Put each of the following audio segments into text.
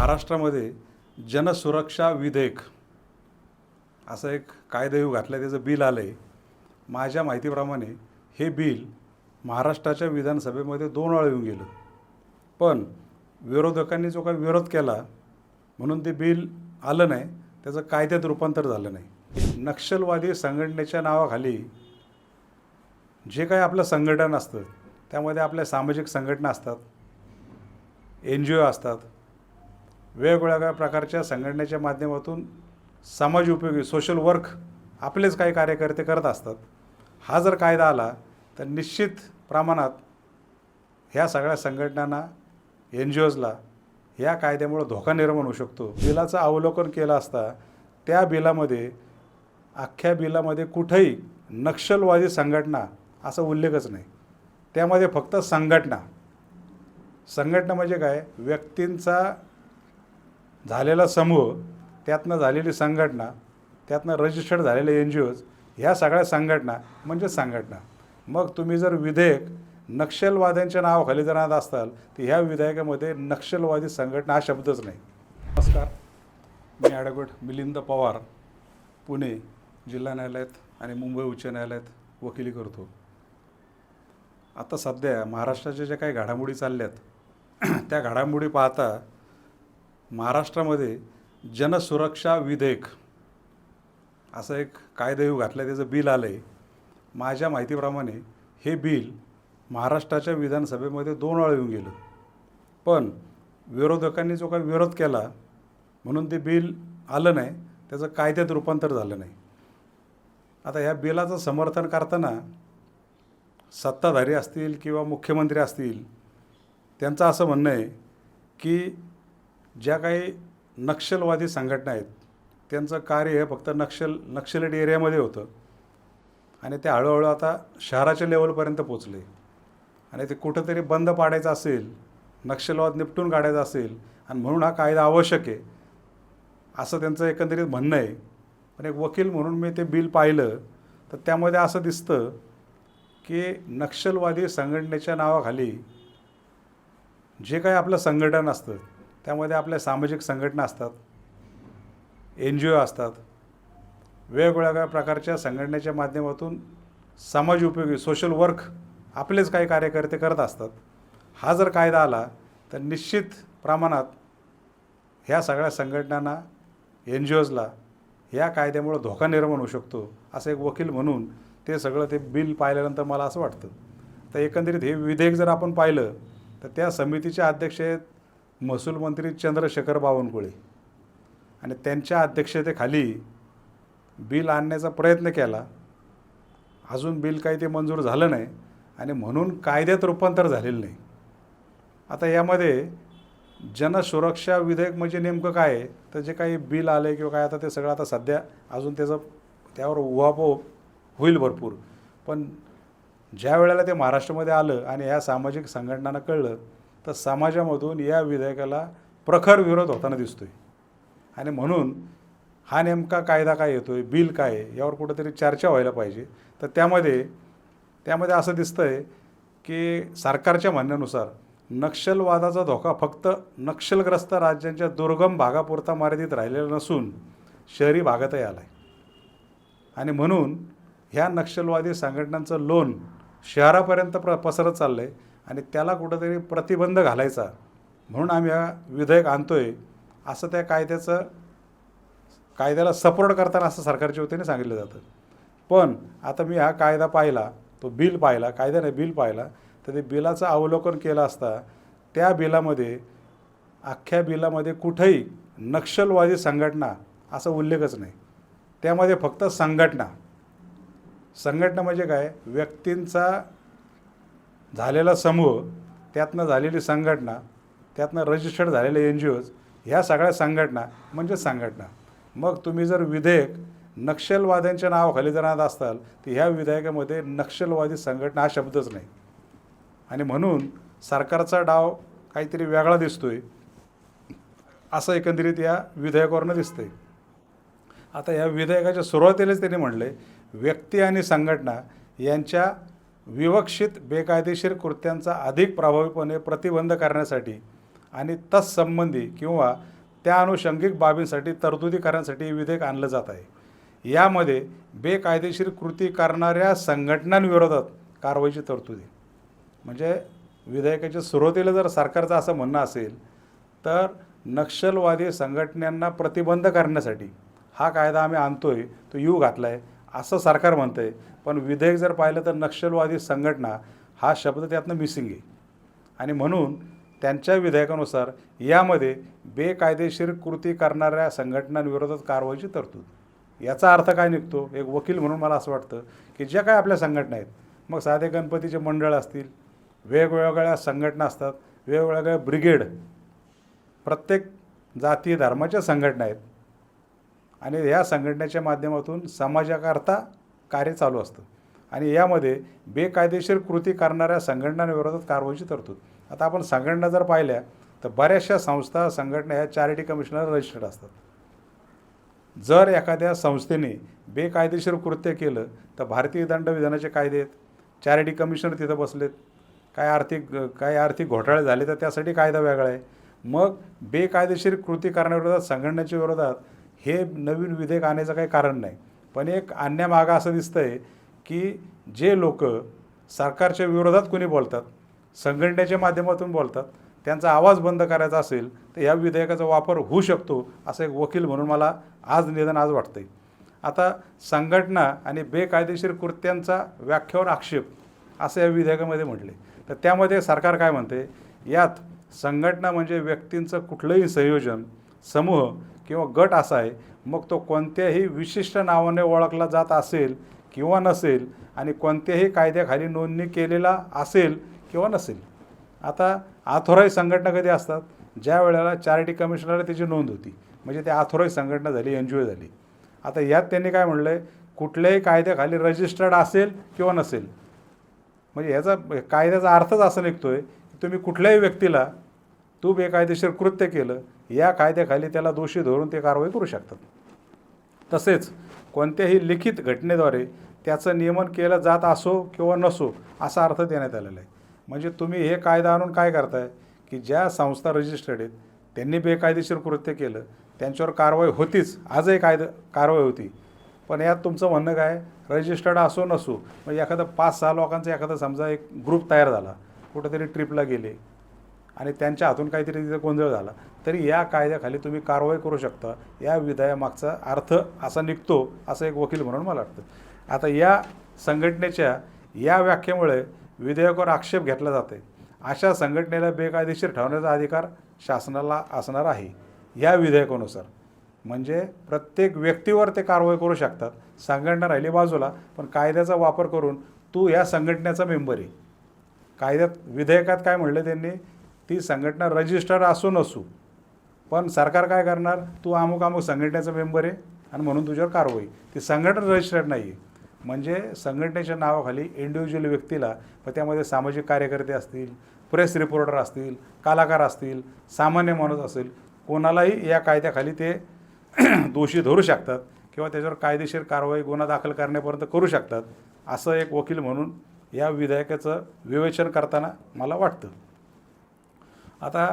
महाराष्ट्रामध्ये जनसुरक्षा विधेयक असं एक कायदा येऊ आहे त्याचं बिल आलं आहे माझ्या माहितीप्रमाणे हे बिल महाराष्ट्राच्या विधानसभेमध्ये दोन वेळा येऊन गेलं. पण विरोधकांनी जो काही विरोध केला म्हणून ते बिल आलं नाही त्याचं कायद्यात रूपांतर झालं नाही. नक्षलवादी संघटनेच्या नावाखाली जे काही आपलं संघटन असतं त्यामध्ये आपल्या सामाजिक संघटना असतात एन जी ओ असतात वेगवेगळ्या प्रकारच्या संघटनेच्या माध्यमातून समाज उपयोगी सोशल वर्क आपलेच काही कार्यकर्ते करत असतात. हा जर कायदा आला तर निश्चित प्रमाणात ह्या सगळ्या संघटनांना एन जी ओजला या कायद्यामुळं धोका निर्माण होऊ शकतो. बिलाचं अवलोकन केलं असता त्या बिलामध्ये अख्ख्या बिलामध्ये कुठंही नक्षलवादी संघटना असा उल्लेखच नाही. त्यामध्ये फक्त संघटना. संघटना म्हणजे काय? व्यक्तींचा झालेला समूह त्यातनं झालेली संघटना त्यातनं रजिस्टर्ड झालेले एन जी ओज ह्या सगळ्या संघटना म्हणजे संघटना. मग तुम्ही जर विधेयक नक्षलवाद्यांच्या नावाखाली जर आणत असताल तर ह्या विधेयकामध्ये नक्षलवादी संघटना हा शब्दच नाही. नमस्कार. मी ॲडव्होकेट मिलिंद पवार पुणे जिल्हा न्यायालयात आणि मुंबई उच्च न्यायालयात वकिली करतो. आता सध्या महाराष्ट्राच्या ज्या काही घडामोडी चालल्यात त्या घडामोडी पाहता महाराष्ट्रामध्ये जनसुरक्षा विधेयक असं एक कायदा घातलं त्याचं बिल आलं आहे माझ्या माहितीप्रमाणे हे बिल महाराष्ट्राच्या विधानसभेमध्ये दोन वेळा येऊन गेलं. पण विरोधकांनी जो काही विरोध केला म्हणून ते बिल आलं नाही त्याचं कायद्यात रूपांतर झालं नाही. आता ह्या बिलाचं समर्थन करताना सत्ताधारी असतील किंवा मुख्यमंत्री असतील त्यांचं असं म्हणणं आहे की ज्या काही नक्षलवादी संघटना आहेत त्यांचं कार्य हे फक्त नक्षल नक्षलेट एरियामध्ये होतं. आणि ते हळूहळू आता शहराच्या लेवलपर्यंत पोचले. आणि ते कुठंतरी बंद पाडायचं असेल नक्षलवाद निपटून काढायचा असेल आणि म्हणून हा कायदा आवश्यक आहे असं त्यांचं एकंदरीत म्हणणं आहे. पण एक वकील म्हणून मी ते बिल पाहिलं तर त्यामध्ये असं दिसतं की नक्षलवादी संघटनेच्या नावाखाली जे काही आपलं संघटन असतं त्यामध्ये आपल्या सामाजिक संघटना असतात एन जी ओ असतात वेगवेगळ्या प्रकारच्या संघटनेच्या माध्यमातून समाज उपयोगी सोशल वर्क आपलेच काही कार्यकर्ते करत असतात. हा जर कायदा आला तर निश्चित प्रमाणात ह्या सगळ्या संघटनांना एन जी ओजला या कायद्यामुळं धोका निर्माण होऊ शकतो असं एक वकील म्हणून ते सगळं ते बिल पाहिल्यानंतर मला असं वाटतं. तर एकंदरीत हे विधेयक जर आपण पाहिलं तर त्या समितीचे अध्यक्ष आहेत महसूल मंत्री चंद्रशेखर बावनकुळे. आणि त्यांच्या अध्यक्षतेखाली बिल आणण्याचा प्रयत्न केला. अजून बिल काही ते मंजूर झालं नाही आणि म्हणून कायद्यात रूपांतर झालेलं नाही. आता यामध्ये जनसुरक्षा विधेयक म्हणजे नेमकं काय आहे? तर जे काही बिल आले किंवा काय आता ते सगळं आता सध्या अजून त्याचं त्यावर उहापोह होईल भरपूर. पण ज्या वेळेला ते महाराष्ट्रामध्ये आलं आणि ह्या सामाजिक संघटनांना कळलं तर समाजामधून या विधेयकाला प्रखर विरोध होताना दिसतो आहे आणि म्हणून हा नेमका कायदा काय येतो आहे बिल काय आहे यावर कुठंतरी चर्चा व्हायला पाहिजे. तर त्यामध्ये त्यामध्ये असं दिसतं आहे की सरकारच्या म्हणण्यानुसार नक्षलवादाचा धोका फक्त नक्षलग्रस्त राज्यांच्या दुर्गम भागापुरता मर्यादित राहिलेला नसून शहरी भागातही आला आहे आणि म्हणून ह्या नक्षलवादी संघटनांचं लोन शहरापर्यंत प्र पसरत चाललं आहे आणि त्याला कुठंतरी प्रतिबंध घालायचा. म्हणून आम्ही हा विधेयक आणतो आहे असं त्या कायद्याचं कायद्याला सपोर्ट करताना असं सरकारच्या वतीने सांगितलं जातं. पण आता मी हा कायदा पाहिला तो बिल पाहिला कायदा नाही बिल पाहिला तर ते बिलाचं अवलोकन केलं असता त्या बिलामध्ये अख्ख्या बिलामध्ये कुठंही नक्षलवादी संघटना असा उल्लेखच नाही. त्यामध्ये फक्त संघटना. संघटना म्हणजे काय? व्यक्तींचा झालेला समूह त्यातनं झालेली संघटना त्यातनं रजिस्टर्ड झालेले एन जी ओज ह्या सगळ्या संघटना म्हणजे संघटना. मग तुम्ही जर विधेयक नक्षलवाद्यांच्या नावाखाली जर आणत असताल तर ह्या विधेयकामध्ये नक्षलवादी संघटना हा शब्दच नाही. आणि म्हणून सरकारचा डाव काहीतरी वेगळा दिसतोय. असं एकंदरीत या विधेयकावरनं दिसतंय. आता या विधेयकाच्या सुरुवातीलाच त्यांनी म्हणले व्यक्ती आणि संघटना यांच्या विवक्षित बेकायदेशीर कृत्यांचा अधिक प्रभावीपणे प्रतिबंध करण्यासाठी आणि तत्संबंधी किंवा त्या अनुषंगिक बाबींसाठी तरतुदी करण्यासाठी विधेयक आणलं जात आहे. यामध्ये बेकायदेशीर कृती करणाऱ्या संघटनांविरोधात कारवाईची तरतुदी. म्हणजे विधेयकाच्या सुरुवातीला जर सरकारचं असं म्हणणं असेल तर नक्षलवादी संघटनांना प्रतिबंध करण्यासाठी हा कायदा आम्ही आणतो आहे तो यू घातला आहे असं सरकार म्हणतं आहे पण विधेयक जर पाहिलं तर नक्षलवादी संघटना हा शब्द त्यातनं मिसिंग आहे. आणि म्हणून त्यांच्या विधेयकानुसार यामध्ये बेकायदेशीर कृती करणाऱ्या संघटनांविरोधात कारवाईची तरतूद. याचा अर्थ काय निघतो? एक वकील म्हणून मला असं वाटतं की ज्या काय आपल्या संघटना आहेत मग साधे गणपतीचे मंडळ असतील वेगवेगळ्या संघटना असतात वेगवेगळ्या ब्रिगेड प्रत्येक जाती धर्माच्या संघटना आहेत आणि या संघटनेच्या माध्यमातून समाजाकरता कार्य चालू असतं. आणि यामध्ये बेकायदेशीर कृती करणाऱ्या संघटनांविरोधात कारवाईची तरतूद. आता आपण संघटना जर पाहिल्या तर बऱ्याचशा संस्था संघटना ह्या चॅरिटी कमिशनर रजिस्टर्ड असतात. जर एखाद्या संस्थेने बेकायदेशीर कृत्य केलं तर भारतीय दंडविधानाचे कायदे आहेत. चॅरिटी कमिशनर तिथं बसलेत. काय आर्थिक काय आर्थिक घोटाळे झाले तर त्यासाठी कायदा वेगळा आहे. मग बेकायदेशीर कृती करण्याविरोधात संघटनेच्या विरोधात हे नवीन विधेयक आणायचं काही कारण नाही. पण एक आणण्यामागं असं दिसतं आहे की जे लोक सरकारच्या विरोधात कोणी बोलतात संघटनेच्या माध्यमातून बोलतात त्यांचा आवाज बंद करायचा असेल तर या विधेयकाचा वापर होऊ शकतो असं एक वकील म्हणून मला आज निदान आज वाटतंय. आता संघटना आणि बेकायदेशीर कृत्यांचा व्याख्यावर आक्षेप असं या विधेयकामध्ये म्हटले तर त्यामध्ये सरकार काय म्हणते यात संघटना म्हणजे व्यक्तींचं कुठलंही संयोजन समूह किंवा गट असा आहे मग तो कोणत्याही विशिष्ट नावाने ओळखला जात असेल किंवा नसेल आणि कोणत्याही कायद्याखाली नोंदणी केलेला असेल किंवा नसेल. आता आथोराई संघटना कधी असतात? ज्या वेळेला चॅरिटी कमिशनरला त्याची नोंद होती. म्हणजे ते आथोराई संघटना झाली एन जी ओ झाली. आता यात त्यांनी काय म्हणलं आहे कुठल्याही कायद्याखाली रजिस्टर्ड असेल किंवा नसेल. म्हणजे याचा कायद्याचा अर्थच असं आहे की तुम्ही कुठल्याही व्यक्तीला तू बेकायदेशीर कृत्य केलं या कायद्याखाली त्याला दोषी धरून ते कारवाई करू शकतात. तसेच कोणत्याही लिखित घटनेद्वारे त्याचं नियमन केलं जात असो किंवा नसो असा अर्थ देण्यात आलेला आहे. म्हणजे तुम्ही हे कायदा आणून काय करताय? की ज्या संस्था रजिस्टर्ड आहेत त्यांनी बेकायदेशीर कृत्य केलं त्यांच्यावर कारवाई होतीच. आजही कायदा कारवाई होती. पण यात तुमचं म्हणणं काय? रजिस्टर्ड असो नसो. म्हणजे एखादं पाच सहा लोकांचा एखादा समजा एक ग्रुप तयार झाला. कुठंतरी ट्रिपला गेले. आणि त्यांच्या हातून काहीतरी तिथे गोंधळ झाला. तरी या कायद्याखाली तुम्ही कारवाई करू शकता. या विधेयामागचा अर्थ असा निघतो असं एक वकील म्हणून मला वाटतं. आता या संघटनेच्या या व्याख्येमुळे विधेयकावर आक्षेप घेतला जाते अशा संघटनेला बेकायदेशीर ठेवण्याचा अधिकार शासनाला असणार आहे या विधेयकानुसार. म्हणजे प्रत्येक व्यक्तीवर ते कारवाई करू शकतात. संघटना राहिली बाजूला पण कायद्याचा वापर करून तू या संघटनेचा मेंबर आहे. कायद्यात विधेयकात काय म्हणलं त्यांनी? ती संघटना रजिस्टर असू नसू पण सरकार काय करणार? तू अमुक अमुक संघटनेचा मेंबर आहे आणि म्हणून तुझ्यावर कारवाई ती संघटना रजिस्टर्ड नाही आहे. म्हणजे संघटनेच्या नावाखाली इंडिव्हिज्युअल व्यक्तीला पण त्यामध्ये सामाजिक कार्यकर्ते असतील प्रेस रिपोर्टर असतील कलाकार असतील सामान्य माणूस असेल कोणालाही या कायद्याखाली ते दोषी धरू शकतात किंवा त्याच्यावर कायदेशीर कारवाई गुन्हा दाखल करण्यापर्यंत करू शकतात असं एक वकील म्हणून या विधेयकाचं विवेचन करताना मला वाटतं. आता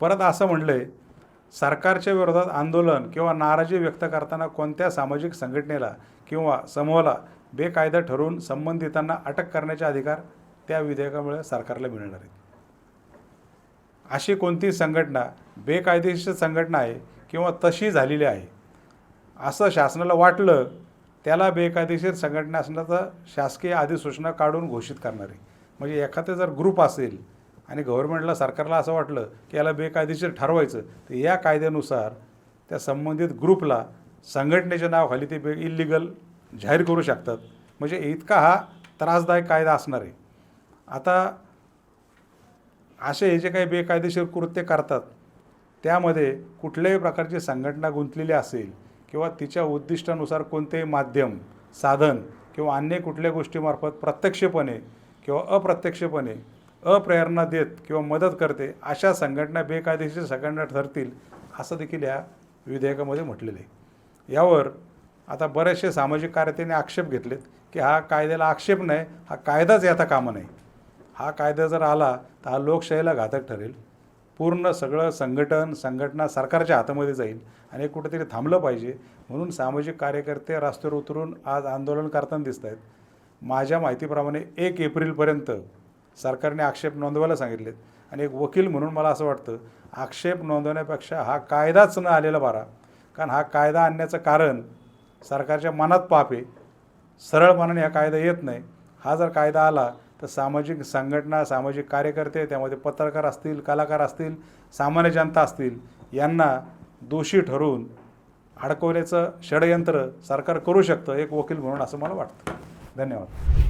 परत असं म्हणलं आहे सरकारच्या विरोधात आंदोलन किंवा नाराजी व्यक्त करताना कोणत्या सामाजिक संघटनेला किंवा समूहाला बेकायदा ठरवून संबंधितांना अटक करण्याचे अधिकार त्या विधेयकामुळे सरकारला मिळणार आहेत? अशी कोणती संघटना बेकायदेशीर संघटना आहे किंवा तशी झालेली आहे? असं शासनाला वाटलं त्याला बेकायदेशीर संघटना असण्याचं शासकीय अधिसूचना काढून घोषित करणार आहे. म्हणजे एखादं जर ग्रुप असेल आणि गव्हर्नमेंटला सरकारला असं वाटलं की याला बेकायदेशीर ठरवायचं. तर या कायद्यानुसार त्या संबंधित ग्रुपला संघटनेच्या नावाखाली ते बे इलिगल जाहीर करू शकतात. म्हणजे इतका हा त्रासदायक कायदा असणार आहे. आता असे हे जे काही बेकायदेशीर कृत्य करतात त्यामध्ये कुठल्याही प्रकारची संघटना गुंतलेली असेल किंवा तिच्या उद्दिष्टानुसार कोणतेही माध्यम साधन किंवा अन्य कुठल्या गोष्टीमार्फत प्रत्यक्षपणे किंवा अप्रत्यक्षपणे अप्रेरणा देत किंवा मदत करते अशा संघटना बेकायदेशीर संघटना ठरतील असं देखील या विधेयकामध्ये म्हटलेलं आहे. यावर आता बरेचसे सामाजिक कार्यकर्त्यांनी आक्षेप घेतलेत की हा कायद्याला आक्षेप नाही हा कायदाच याचा कामं नाही. हा कायदा जर आला तर हा लोकशाहीला घातक ठरेल. पूर्ण सगळं संघटन संघटना सरकारच्या हातामध्ये जाईल आणि कुठेतरी थांबलं पाहिजे. म्हणून सामाजिक कार्यकर्ते रस्त्यावर उतरून आज आंदोलन करताना दिसत आहेत माझ्या माहितीप्रमाणे एक एप्रिलपर्यंत सरकारने आक्षेप नोंदवायला सांगितलेत. आणि एक वकील म्हणून मला असं वाटतं आक्षेप नोंदवण्यापेक्षा हा कायदाच न आलेला बरा. कारण हा कायदा आणण्याचं कारण सरकारच्या मनात पाप आहे. सरळ मनाने हा कायदा येत नाही. हा जर कायदा आला तर सामाजिक संघटना सामाजिक कार्यकर्ते त्यामध्ये पत्रकार असतील कलाकार असतील सामान्य जनता असतील यांना दोषी ठरवून अडकवण्याचं षडयंत्र सरकार करू शकतं एक वकील म्हणून असं मला वाटतं. धन्यवाद.